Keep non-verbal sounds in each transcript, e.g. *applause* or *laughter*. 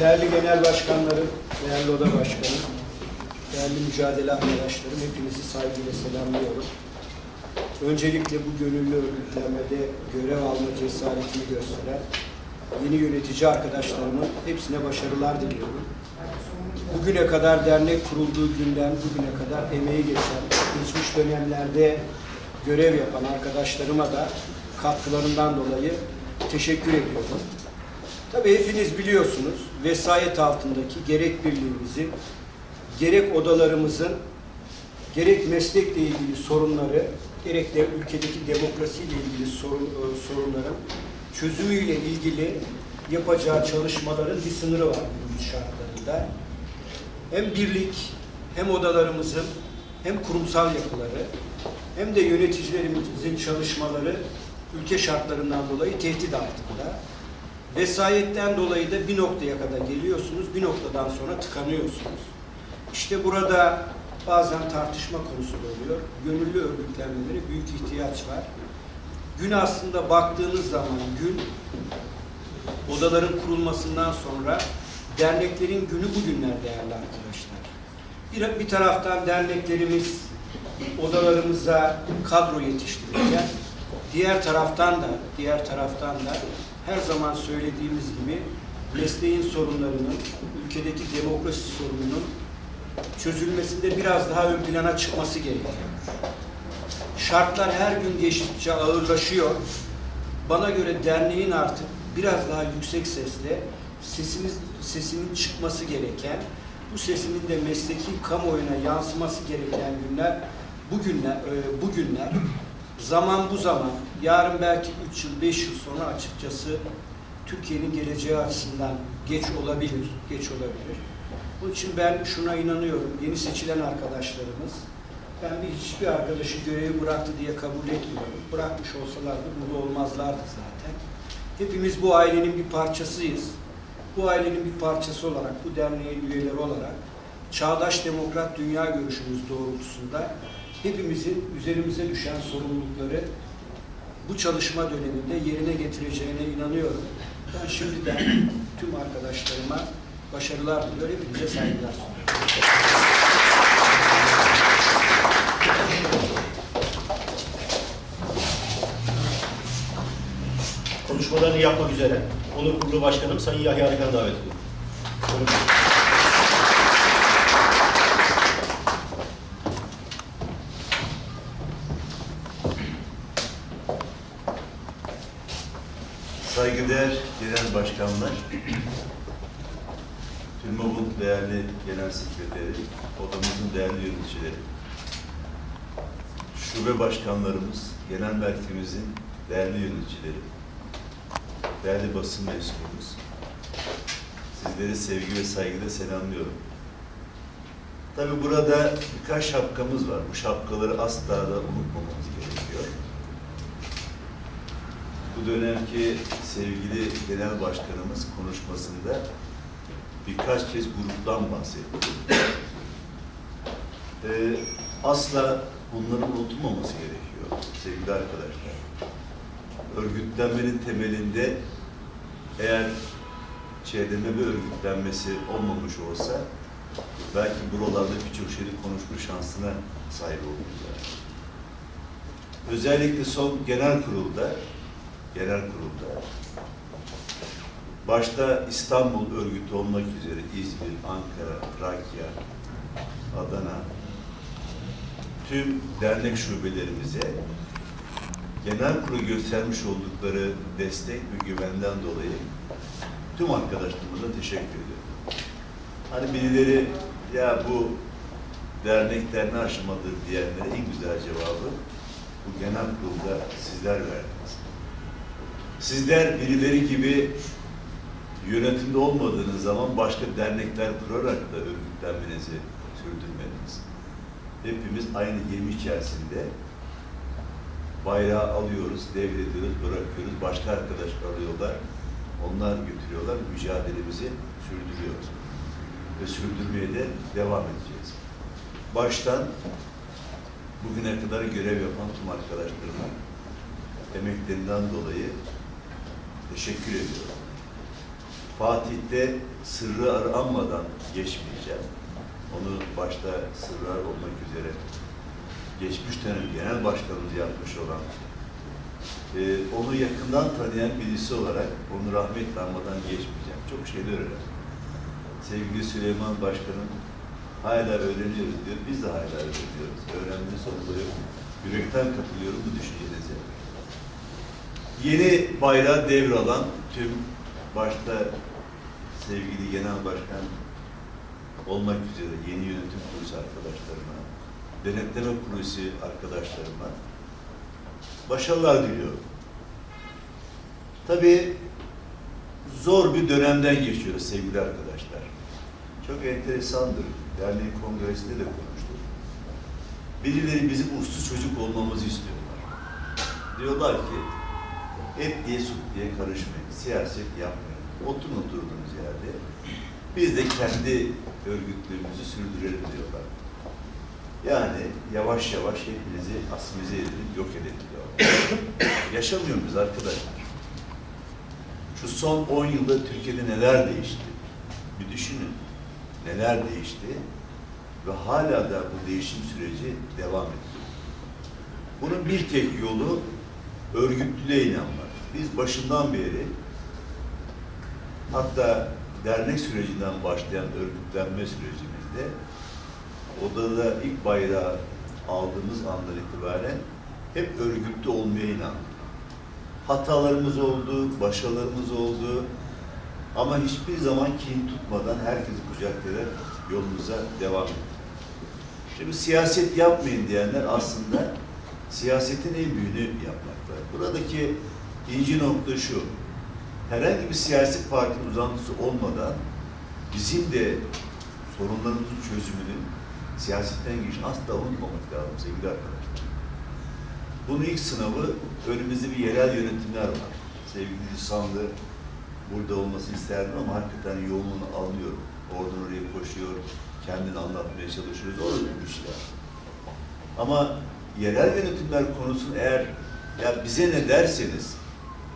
Değerli genel başkanlarım, değerli oda başkanım, değerli mücadele arkadaşlarım, hepinizi saygıyla selamlıyorum. Öncelikle bu gönüllü örgütlenmede görev alma cesaretini gösteren yeni yönetici arkadaşlarımın hepsine başarılar diliyorum. Bugüne kadar dernek kurulduğu günden bugüne kadar emeği geçen, geçmiş dönemlerde görev yapan arkadaşlarıma da katkılarından dolayı teşekkür ediyorum. Tabii hepiniz biliyorsunuz vesayet altındaki gerek birliğimizin, gerek odalarımızın, gerek meslekle ilgili sorunları, gerek de ülkedeki demokrasiyle ilgili sorun, e, sorunların çözümüyle ilgili yapacağı çalışmaların bir sınırı var günümüz şartlarında. Hem birlik, hem odalarımızın, hem kurumsal yapıları, hem de yöneticilerimizin çalışmaları ülke şartlarından dolayı tehdit altında. Vesayetten dolayı da bir noktaya kadar geliyorsunuz, bir noktadan sonra tıkanıyorsunuz. İşte burada bazen tartışma konusu oluyor. Gönüllü örgütlenmelere büyük ihtiyaç var. Gün aslında baktığınız zaman gün odaların kurulmasından sonra derneklerin günü bugünler değerli arkadaşlar. Bir, bir taraftan derneklerimiz odalarımıza kadro yetiştirirken diğer taraftan da diğer taraftan da her zaman söylediğimiz gibi mesleğin sorunlarının, ülkedeki demokrasi sorununun çözülmesinde biraz daha ön plana çıkması gerekiyor. Şartlar her gün geçtikçe ağırlaşıyor. Bana göre derneğin artık biraz daha yüksek sesle sesimiz sesinin çıkması gereken, bu sesinin de mesleki kamuoyuna yansıması gereken günler bugünler, e, bugünler zaman bu zaman, yarın belki 3 yıl, 5 yıl sonra açıkçası Türkiye'nin geleceği açısından geç olabilir, geç olabilir. Bunun için ben şuna inanıyorum, yeni seçilen arkadaşlarımız, ben bir hiçbir arkadaşı görevi bıraktı diye kabul etmiyorum. Bırakmış olsalardı burada olmazlardı zaten. Hepimiz bu ailenin bir parçasıyız. Bu ailenin bir parçası olarak, bu derneğin üyeleri olarak çağdaş demokrat dünya görüşümüz doğrultusunda hepimizin üzerimize düşen sorumlulukları bu çalışma döneminde yerine getireceğine inanıyorum. Ben şimdiden tüm arkadaşlarıma başarılar diliyorum. Hepinize saygılar sunuyorum. Konuşmalarını yapmak üzere Onur Kurulu Başkanım Sayın Yahya Arıkan'ı davet ediyorum. Saygıdeğer genel başkanlar, TÜRMOB'un değerli genel sekreteri, odamızın değerli yöneticileri, şube başkanlarımız, genel merkezimizin değerli yöneticileri, değerli basın mensubumuz, sizleri sevgi ve saygıyla selamlıyorum. Tabi burada birkaç şapkamız var. Bu şapkaları asla da unutmamamız gerekiyor. Bu dönemki sevgili genel başkanımız konuşmasında birkaç kez gruptan bahsetti. Ee, asla bunların unutulmaması gerekiyor sevgili arkadaşlar. Örgütlenmenin temelinde eğer çevreme bir örgütlenmesi olmamış olsa belki buralarda birçok şeyi konuşma şansına sahip oluruz. Özellikle son genel kurulda genel kurulda başta İstanbul örgütü olmak üzere İzmir, Ankara, Trakya, Adana tüm dernek şubelerimize genel kurulu göstermiş oldukları destek ve güvenden dolayı tüm arkadaşlarımıza teşekkür ediyorum. Hani birileri ya bu dernekler ne aşamadır diyenlere en güzel cevabı bu genel kurulda sizler verdiniz. Sizler birileri gibi yönetimde olmadığınız zaman başka dernekler kurarak da örgütlenmenizi sürdürmediniz. Hepimiz aynı gemi içerisinde bayrağı alıyoruz, devrediyoruz, bırakıyoruz. Başka arkadaşlar alıyorlar. Onlar götürüyorlar. Mücadelemizi sürdürüyoruz. Ve sürdürmeye de devam edeceğiz. Baştan bugüne kadar görev yapan tüm Fatih'te sırrı aranmadan geçmeyeceğim. Onu başta sırlar olmak üzere geçmiş dönem genel başkanımız yapmış olan e, onu yakından tanıyan birisi olarak onu rahmetle anmadan geçmeyeceğim. Çok şeyler öğrendim. Sevgili Süleyman Başkanım hala öğreniyoruz diyor. Biz de hala öğreniyoruz. Öğrenmenin sonunda yok. Yürekten katılıyorum bu düşüncenize. Yeni bayrağı devralan tüm başta sevgili Genel Başkan olmak üzere yeni yönetim kurulu arkadaşlarıma, denetleme kurulu arkadaşlarıma başarılar diliyorum. Tabii zor bir dönemden geçiyoruz sevgili arkadaşlar. Çok enteresandır. Derneğin kongresinde de konuştuk. Birileri bizim uslu çocuk olmamızı istiyorlar. Diyorlar ki et diye süt diye karışmayın, siyaset yapmayın. Oturun oturduğunuz yerde. Biz de kendi örgütlüğümüzü sürdürelim diyorlar. Yani yavaş yavaş hepinizi asimize edelim, yok edelim diyorlar. *coughs* Yaşamıyor muyuz arkadaşlar? Şu son 10 yılda Türkiye'de neler değişti? Bir düşünün. Neler değişti? Ve hala da bu değişim süreci devam ediyor. Bunun bir tek yolu örgütlülüğe inanmak. Biz başından beri hatta dernek sürecinden başlayan örgütlenme sürecimizde odada ilk bayrağı aldığımız andan itibaren hep örgütlü olmaya inandık. Hatalarımız oldu, başarılarımız oldu. Ama hiçbir zaman kin tutmadan herkesi kucaklayarak yolumuza devam ettik. Şimdi siyaset yapmayın diyenler aslında siyasetin en büyüğünü yapmaklar. Buradaki inci nokta şu. Herhangi bir siyasi partinin uzantısı olmadan bizim de sorunlarımızın çözümünün siyasetten geçin asla unutmamak lazım sevgili arkadaşlar. Bunun ilk sınavı önümüzde bir yerel yönetimler var. Sevgili Lisanlı burada olmasını isterdim ama hakikaten yoğunluğunu anlıyorum. Oradan oraya koşuyor, kendini anlatmaya çalışıyor. Zor bir işler. Ama yerel yönetimler konusunu eğer ya bize ne derseniz,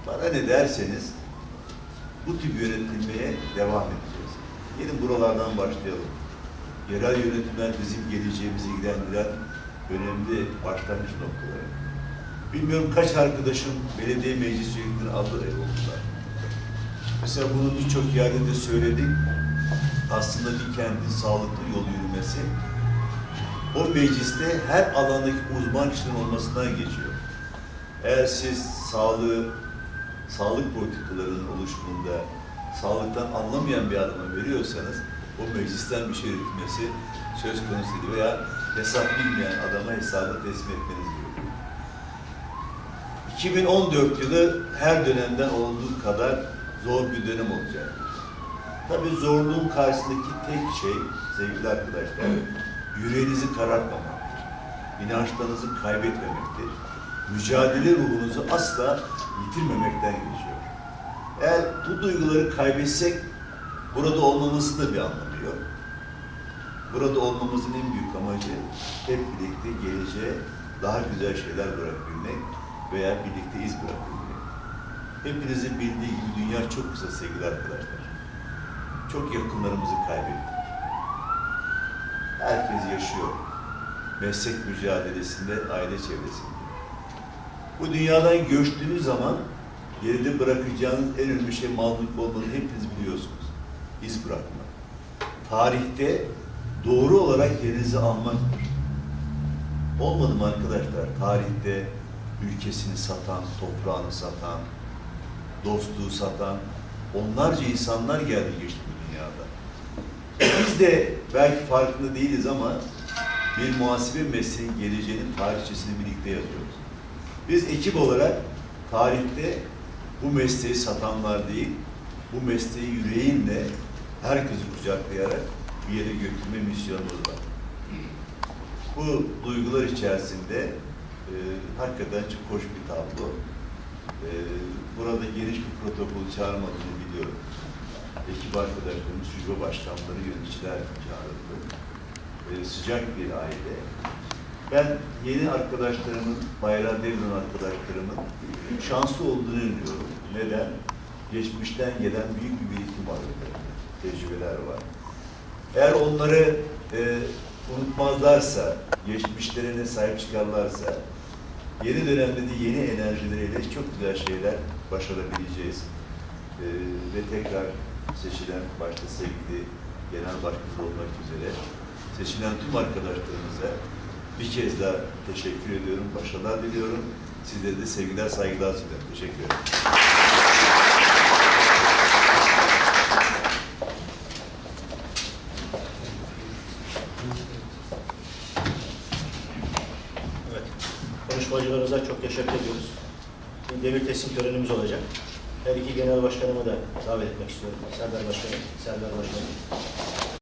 bana ne derseniz bu tip yönetilmeye devam edeceğiz. Gelin buralardan başlayalım. Yerel yönetimler bizim geleceğimizi ilgilendiren önemli başlangıç noktaları. Bilmiyorum kaç arkadaşım belediye meclis üyeliklerini aldı ev oldular. Mesela bunu birçok yerde de söyledik. Aslında bir kentin sağlıklı yol yürümesi o mecliste her alandaki uzman kişinin olmasından geçiyor. Eğer siz sağlığı, sağlık politikalarının oluşumunda sağlıktan anlamayan bir adama veriyorsanız o meclisten bir şey üretmesi söz konusu değil veya hesap bilmeyen adama hesabı teslim etmeniz gerekiyor. 2014 yılı her dönemden olduğu kadar zor bir dönem olacak. Tabii zorluğun karşısındaki tek şey sevgili arkadaşlar, yüreğinizi karartmamaktır. İnançlarınızı kaybetmemektir. Mücadele ruhunuzu asla yitirmemekten geçiyor. Eğer bu duyguları kaybetsek burada olmamızın da bir anlamı yok. Burada olmamızın en büyük amacı hep birlikte geleceğe daha güzel şeyler bırakabilmek veya birlikte iz bırakabilmek. Hepinizin bildiği gibi dünya çok kısa sevgili arkadaşlar. Çok yakınlarımızı kaybettik. Herkes yaşıyor. Meslek mücadelesinde, aile çevresinde. Bu dünyadan göçtüğünüz zaman geride bırakacağınız en önemli şey mülk olmadığını hepiniz biliyorsunuz. İz bırakmak. Tarihte doğru olarak yerinizi almaktır. Olmadı mı arkadaşlar? Tarihte ülkesini satan, toprağını satan, dostluğu satan onlarca insanlar geldi geçti bu dünyada. Biz de belki farkında değiliz ama bir muhasebe mesleğinin geleceğinin tarihçesini birlikte yazıyoruz. Biz ekip olarak tarihte bu mesleği satanlar değil, bu mesleği yüreğinle herkesi kucaklayarak bir yere götürme misyonumuz var. Bu duygular içerisinde e, hakikaten çok hoş bir tablo. E, burada geniş bir protokol çağırmadığını biliyorum. Ekip arkadaşlarımız, şube başkanları, yöneticiler çağrıldı. E, sıcak bir aile. Ben yeni arkadaşlarımın, bayrağı devrilen arkadaşlarımın şanslı olduğunu inanıyorum. Neden? Geçmişten gelen büyük bir birikim aralarında tecrübeler var. Eğer onları e, unutmazlarsa, geçmişlerine sahip çıkarlarsa, yeni dönemde de yeni enerjileriyle çok güzel şeyler başarabileceğiz. E, ve tekrar seçilen, başta sevgili genel başkanı olmak üzere, seçilen tüm arkadaşlarımıza bir kez daha teşekkür ediyorum, başarılar diliyorum. Sizlere de sevgiler, saygılar sunuyorum. Teşekkür ederim. Evet. Konuşmacılarımıza çok teşekkür ediyoruz. Şimdi devir teslim törenimiz olacak. Her iki genel başkanımı da davet etmek istiyorum. Serdar Başkanım, Serdar Başkanım.